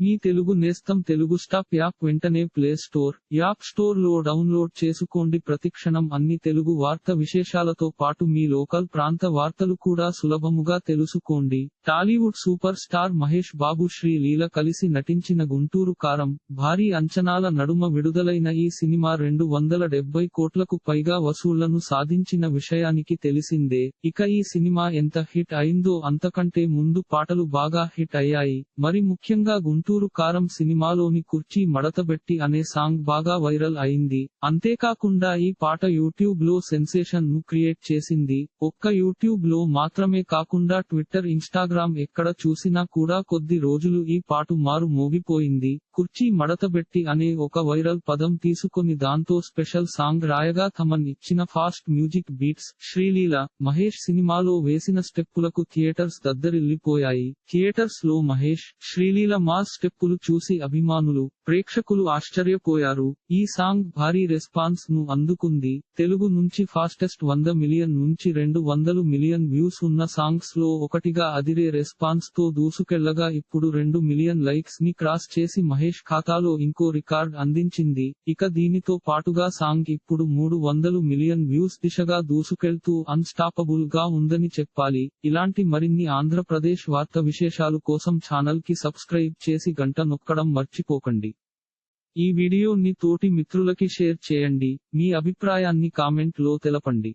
మీ తెలుగు నేస్తం Telugu stop app వెంటనే play store app స్టోర్లో డౌన్లోడ్ చేసుకోండి. ప్రతిక్షణం అన్ని తెలుగు వార్త విశేషాలతో పాటు మీ లోకల్ ప్రాంత వార్తలు కూడా సులభముగా తెలుసుకోండి. Tollywood super star Mahesh Babu Sree Leela కలిసి నటించిన గుంటూరు కారం భారీ అంచనాల నడుమ విడుదలైన ఈ సినిమా రెండు వందల డెబ్బై కోట్లకు పైగా వసూళ్ళను సాధించిన విషయానికి తెలిసిందే. ఇక ఈ సినిమా ఎంత హిట్ అయిందో అంతకంటే ముందు పాటలు బాగా హిట్ అయ్యాయి. మరి ముఖ్యంగా గుంటూరు కారం సినిమాలోని కుర్చీ మడతబెట్టి అనే సాంగ్ బాగా వైరల్ అయింది. అంతేకాకుండా ఈ పాట యూట్యూబ్లో సెన్సేషన్ను క్రియేట్ చేసింది. ఒక్క యూట్యూబ్లో మాత్రమే కాకుండా ట్విట్టర్ ఇన్స్టాగ్రామ్ ఎక్కడ చూసినా కూడా కొద్ది రోజులు ఈ పాటు మారు మోగిపోయింది. కుర్చీ మడతబెట్టి అనే ఒక వైరల్ పదం తీసుకొని దాంతో స్పెషల్ సాంగ్ రాయగా థమన్ ఇచ్చిన fast music beats Sreeleela Mahesh సినిమాలో వేసిన స్టెప్పులకు థియేటర్స్ దద్దరిల్లిపోయాయి. థియేటర్స్లో మహేష్ శ్రీలీల మాస్ స్టెప్పులు చూసి అభిమానులు ప్రేక్షకులు ఆశ్చర్యపోయారు. ఈ సాంగ్ భారీ రెస్పాన్స్ను అందుకుంది. తెలుగు నుంచి ఫాస్టెస్ట్ వంద మిలియన్ నుంచి రెండు వందలు మిలియన్ వ్యూస్ ఉన్న సాంగ్స్లో ఒకటిగా అదిరే రెస్పాన్స్తో దూసుకెళ్ళగా ఇప్పుడు రెండు మిలియన్ లైక్స్ని క్రాస్ చేసి మహేష్ ఖాతాలో ఇంకో రికార్డ్ అందించింది. ఇక దీనితో పాటుగా సాంగ్ ఇప్పుడు మూడు వందలు మిలియన్ వ్యూస్ దిశగా దూసుకెళ్తూ అన్స్టాపబుల్గా ఉందని చెప్పాలి. ఇలాంటి మరిన్ని ఆంధ్రప్రదేశ్ వార్త విశేషాలు కోసం ఛానల్కి సబ్స్క్రైబ్ చేసి గంట నొక్కడం మర్చిపోకండి. ఈ వీడియోని తోటి మిత్రులకి షేర్ చేయండి. మీ అభిప్రాయాన్ని కామెంట్లో తెలపండి.